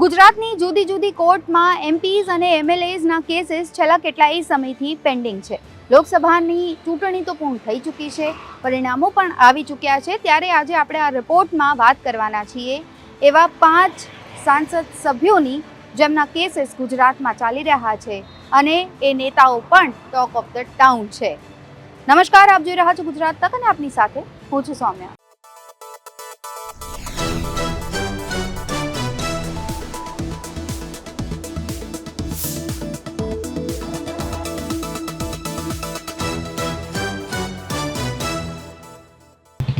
ગુજરાતની જુદી જુદી કોર્ટમાં એમપીઝ અને એમએલએઝના કેસીસ છેલ્લા કેટલાય સમયથી પેન્ડિંગ છે. લોકસભાની ચૂંટણી તો પૂર્ણ થઈ ચૂકી છે. પરિણામો પણ આવી ચૂક્યા છે. ત્યારે આજે આપણે આ રિપોર્ટમાં વાત કરવાના છીએ એવા પાંચ સાંસદ સભ્યોની જેમના કેસીસ ગુજરાતમાં ચાલી રહ્યા છે અને એ નેતાઓ પણ ટોક ઓફ ધ ટાઉન છે. નમસ્કાર, આપ જોઈ રહ્યા છો ગુજરાત તક અને આપની સાથે હું છું સૌમ્યા.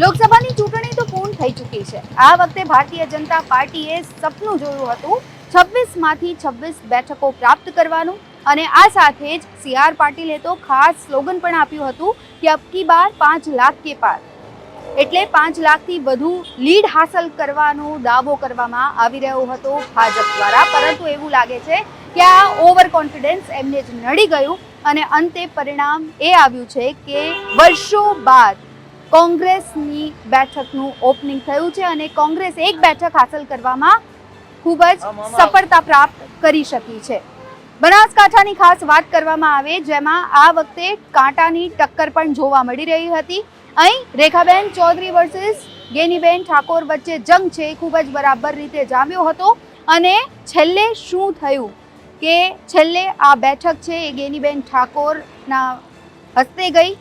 લોકસભાની ચૂંટણી તો પૂર્ણ થઈ ચૂકી છે. આ વખતે ભારતીય જનતા પાર્ટીએ સપનું જોયું હતું છવ્વીસમાંથી છવ્વીસ બેઠકો પ્રાપ્ત કરવાનું અને આ સાથે જ સી આર પાટીલે તો ખાસ સ્લોગન પણ આપ્યું હતું કે અબકી બાર પાંચ લાખ કે પાર. એટલે પાંચ લાખથી વધુ લીડ હાંસલ કરવાનો દાવો કરવામાં આવી રહ્યો હતો ભાજપ દ્વારા. પરંતુ એવું લાગે છે કે આ ઓવર કોન્ફિડન્સ એમને જ નડી ગયું અને અંતે પરિણામ એ આવ્યું છે કે વર્ષો બાદ કોંગ્રેસની બેઠકનું ઓપનિંગ થયું છે અને કોંગ્રેસ એક બેઠક હાંસલ કરવામાં ખૂબ જ સફળતા પ્રાપ્ત કરી શકી છે. બનાસકાંઠાની ખાસ વાત કરવામાં આવે જેમાં આ વખતે કાંટાની ટક્કર પણ જોવા મળી રહી હતી. અહીં રેખાબેન ચૌધરી વર્સિસ ગેનીબેન ઠાકોર વચ્ચે જંગ છે એ ખૂબ જ બરાબર રીતે જામ્યો હતો. અને છેલ્લે શું થયું કે છેલ્લે આ બેઠક છે એ ગેનીબેન ઠાકોરના હસ્તે ગઈ.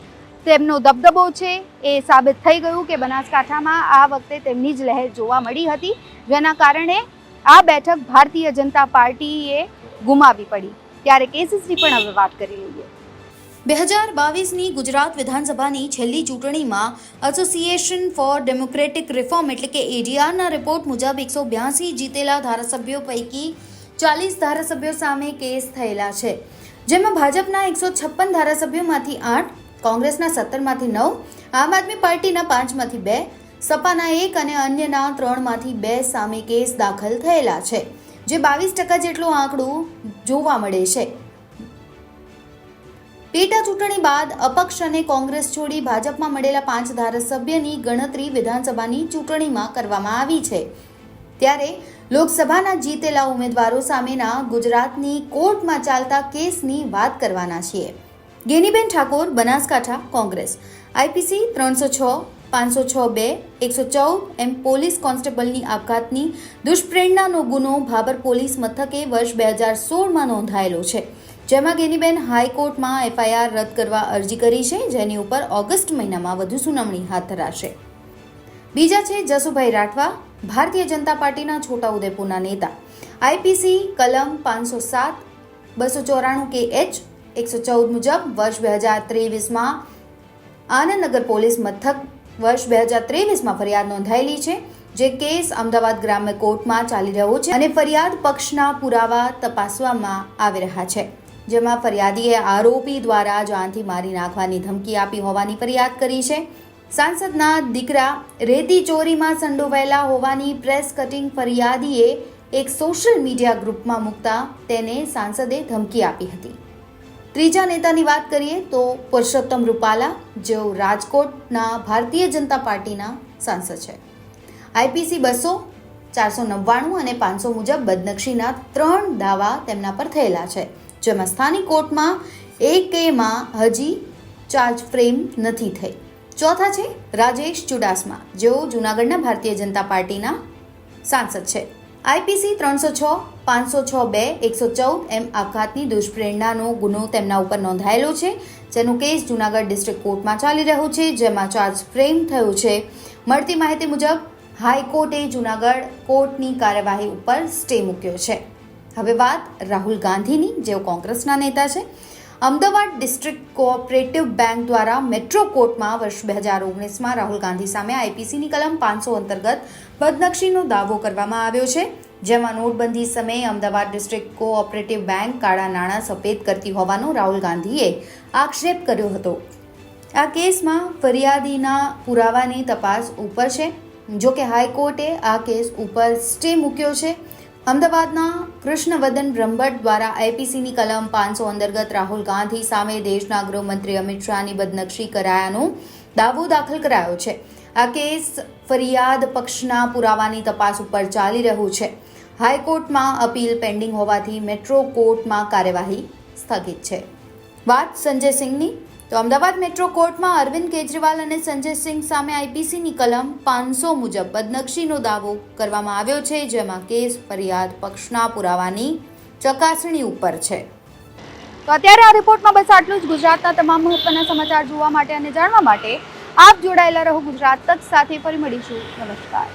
તેમનો દબદબો છે એ સાબિત થઈ ગયું કે બનાસકાંઠામાં આ વખતે તેમની જ લહેર જોવા મળી હતી, જેના કારણે આ બેઠક ભારતીય જનતા પાર્ટીએ ગુમાવી પડી. ત્યારે કેસીસની પણ હવે વાત કરી લઈએ. બે હજાર બાવીસની ગુજરાત વિધાનસભાની છેલ્લી ચૂંટણીમાં એસોસિએશન ફોર ડેમોક્રેટિક રિફોર્મ એટલે કે એડીઆરના રિપોર્ટ મુજબ એકસો બ્યાસી જીતેલા ધારાસભ્યો પૈકી ચાલીસ ધારાસભ્યો સામે કેસ થયેલા છે. જેમાં ભાજપના એકસો છપ્પન ધારાસભ્યોમાંથી આઠ કોંગ્રેસના સત્તરમાંથી નવ, આમ આદમી પાર્ટીના પાંચમાંથી બે, સપાના એક અને અન્યના ત્રણમાંથી બે સામે કેસ દાખલ થયેલા છે, જે બાવીસ ટકા જેટલું આંકડું જોવા મળે છે. પેટા ચૂંટણી બાદ અપક્ષ અને કોંગ્રેસ છોડી ભાજપમાં મળેલા પાંચ ધારાસભ્યની ગણતરી વિધાનસભાની ચૂંટણીમાં કરવામાં આવી છે. ત્યારે લોકસભાના જીતેલા ઉમેદવારો સામેના ગુજરાતની કોર્ટમાં ચાલતા કેસની વાત કરવાના છીએ. ગેનીબેન ઠાકોર, બનાસકાંઠા કોંગ્રેસ. આઈપીસી ત્રણસો છ, પાંચસો છ બે, એકસો ચૌદ, એમ પોલીસ કોન્સ્ટેબલની આપઘાતની દુષ્પ્રેરણાનો ગુનો ભાબર પોલીસ મથકે વર્ષ બે હજાર સોળમાં નોંધાયેલો છે. જેમાં ગેનીબેન હાઈકોર્ટમાં એફઆઈઆર રદ કરવા અરજી કરી છે, જેની ઉપર ઓગસ્ટ મહિનામાં વધુ સુનાવણી હાથ ધરાશે. બીજા છે જસુભાઈ રાઠવા, ભારતીય જનતા પાર્ટીના છોટાઉદેપુરના નેતા. આઈપીસી કલમ પાંચસો સાત, બસો ચોરાણું કે એચ એકસો ચૌદ મુજબ વર્ષ બે હજાર ત્રેવીસમાં આનંદનગર પોલીસ મથક વર્ષ બે હજાર ત્રેવીસમાં ફરિયાદ નોંધાયેલી છે, જે કેસ અમદાવાદ ગ્રામ્ય કોર્ટમાં ચાલી રહ્યો છે અને ફરિયાદ પક્ષના પુરાવા તપાસવામાં આવી રહ્યા છે. જેમાં ફરિયાદીએ આરોપી દ્વારા જાનથી મારી નાખવાની ધમકી આપી હોવાની ફરિયાદ કરી છે. સાંસદના દીકરા રેતી ચોરીમાં સંડોવાયેલા હોવાની પ્રેસ કટિંગ ફરિયાદીએ એક સોશિયલ મીડિયા ગ્રુપમાં મૂકતા તેને સાંસદે ધમકી આપી હતી. ત્રીજા નેતાની વાત કરીએ તો પુરુષોત્તમ રૂપાલા જેઓ રાજકોટના ભારતીય જનતા પાર્ટીના સાંસદ છે. આઈપીસી બસો, ચારસો નવ્વાણું અને પાંચસો મુજબ બદનક્ષીના ત્રણ દાવા તેમના પર થયેલા છે, જેમાં સ્થાનિક કોર્ટમાં એકેમાં હજી ચાર્જ ફ્રેમ નથી થઈ. ચોથા છે રાજેશ ચુડાસમા, જેઓ જૂનાગઢના ભારતીય જનતા પાર્ટીના સાંસદ છે. આઈપીસી ત્રણસો છ, પાંચસો છ બે, એકસો ચૌદ એમ આપઘાતની દુષ્પ્રેરણાનો ગુનો તેમના ઉપર નોંધાયેલો છે, જેનો કેસ જૂનાગઢ ડિસ્ટ્રિક્ટ કોર્ટમાં ચાલી રહ્યો છે, જેમાં ચાર્જ ફ્રેમ થયો છે. મળતી માહિતી મુજબ, હાઈકોર્ટે જૂનાગઢ કોર્ટની કાર્યવાહી ઉપર સ્ટે મૂક્યો છે. હવે વાત રાહુલ ગાંધીની, જેઓ કોંગ્રેસના નેતા છે. અમદાવાદ ડિસ્ટ્રિક્ટ કોઓપરેટિવ બેંક દ્વારા મેટ્રો કોર્ટમાં વર્ષ બે હજાર ઓગણીસમાં રાહુલ ગાંધી સામે આઈપીસીની કલમ પાંચસો અંતર્ગત બદનક્ષીનો દાવો કરવામાં આવ્યો છે, જેમાં નોટબંધી સમયે અમદાવાદ ડિસ્ટ્રિક્ટ કોઓપરેટિવ બેંક કાળા નાણાં સફેદ કરતી હોવાનો રાહુલ ગાંધીએ આક્ષેપ કર્યો હતો. આ કેસમાં ફરિયાદીના પુરાવાની તપાસ ઉપર છે. જો કે હાઈકોર્ટે આ કેસ ઉપર સ્ટે મૂક્યો છે. અમદાવાદના કૃષ્ણવદન બ્રહ્મભટ્ટ દ્વારા આઈપીસીની કલમ પાંચસો અંતર્ગત રાહુલ ગાંધી સામે દેશના ગૃહમંત્રી અમિત શાહની બદનક્ષી કરાયાનો દાવો દાખલ કરાયો છે. આ કેસ ફરિયાદ પક્ષના પુરાવાની તપાસ ઉપર ચાલી રહ્યું છે. હાઈકોર્ટમાં અપીલ પેન્ડિંગ હોવાથી મેટ્રો કોર્ટમાં કાર્યવાહી સ્થગિત છે. વાત સંજય સિંહની તો અમદાવાદ મેટ્રો કોર્ટમાં અરવિંદ કેજરીવાલ અને સંજય સિંહ સામે આઈપીસીની કલમ પાંચસો મુજબ બદનક્ષીનો દાવો કરવામાં આવ્યો છે, જેમાં કેસ ફરિયાદ પક્ષના પુરાવાની ચકાસણી ઉપર છે. તો અત્યારે આ રિપોર્ટમાં બસ આટલું જ. ગુજરાતના તમામ મહત્વના સમાચાર જોવા માટે અને જાણવા માટે આપ જોડાયેલા રહો ગુજરાત તક સાથે. ફરી મળીશું. નમસ્કાર.